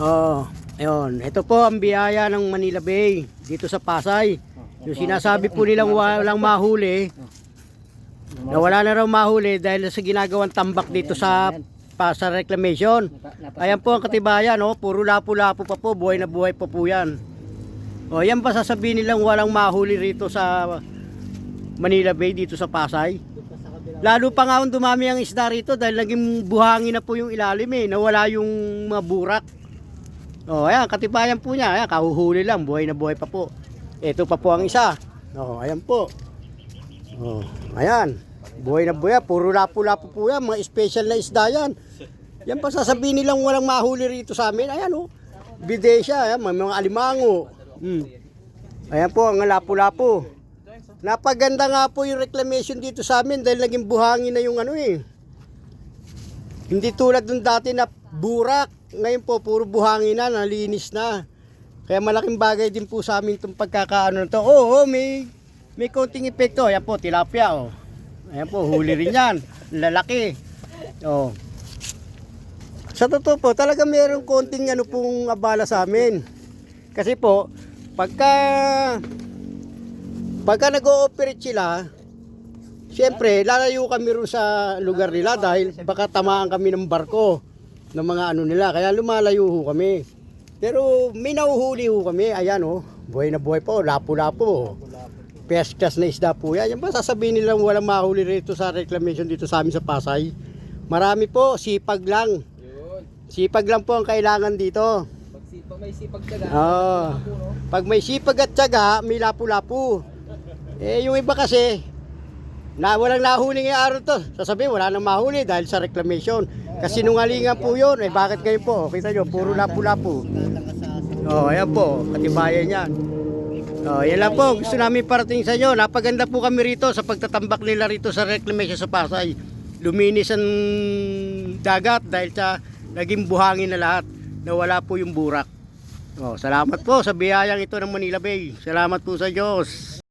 Oh, ayun. Ito po ang biyaya ng Manila Bay dito sa Pasay. Yung sinasabi po nilang walang mahuli, na wala na raw mahuli dahil sa ginagawang tambak dito sa pa sa reclamation. Ayan po ang katibayan, oh, puro lapo-lapo pa po, buhay na buhay pa po yan. O, yan pa sasabihin nilang walang mahuli rito sa Manila Bay dito sa Pasay. Lalo pa nga dumami ang isda rito dahil naging buhangin na po yung ilalim eh, nawala yung mga burak. O, ayan, katibayan po niya, ayan, kahuhuli lang, buhay na buhay pa po. Ito pa po ang isa. O, ayan po. O, ayan. Buhay na buhay, puro lapo-lapo po yan, mga special na isda yan. Yan pa sasabihin nilang walang mahuli rito sa amin. Ayan oh. Bidesya, ayan, may mga alimango. Hmm. Ayan po ang lapo-lapo. Napaganda nga po yung reclamation dito sa amin dahil naging buhangin na yung ano eh. Hindi tulad nung dati na burak. Ngayon po, puro buhangin na, nalinis na. Kaya malaking bagay din po sa amin itong pagkakaano to. Oo, may, may konting epekto. Ayan po, tilapia oh. Ayan po, huli rin yan. Lalaki. Oh. Sa totoo po, talaga mayroong konting ano pong abala sa amin. Kasi po, pagka pagka nag-ooperate sila, Siyempre, lalayo kami rin sa lugar nila dahil baka tamaan kami ng barko ng mga ano nila. Kaya lumalayo ho kami. Pero may nahuhuli ho kami. Ayan oh, buhay na buhay po, lapo-lapo. Peskas na isda po yan. Yan ba sasabihin nilang walang mahuli rito sa reclamation dito sa amin sa Pasay? Marami po, sipag lang. Sipag lang po ang kailangan dito. Pag, si, pag may sipag ka Oo. Pag may sipag at tiyaga, may lapu-lapu. Eh, yung iba kasi, na walang nahuli ngayong araw to. Sasabihin, wala nang mahuli dahil sa reclamation. Kasi nungalingan po yun. Eh, bakit kayo po? Kita nyo, puro lapu-lapu. Oh, ayan po, katibayan yan. Oh, yan lang po. Gusto namin parating sa inyo. Napaganda po kami rito sa pagtatambak nila rito sa reclamation sa Pasay. Luminis ang dagat dahil sa naging buhangin na lahat. Nawala po yung burak. Oh, salamat po sa biyayang ito ng Manila Bay. Salamat po sa Diyos.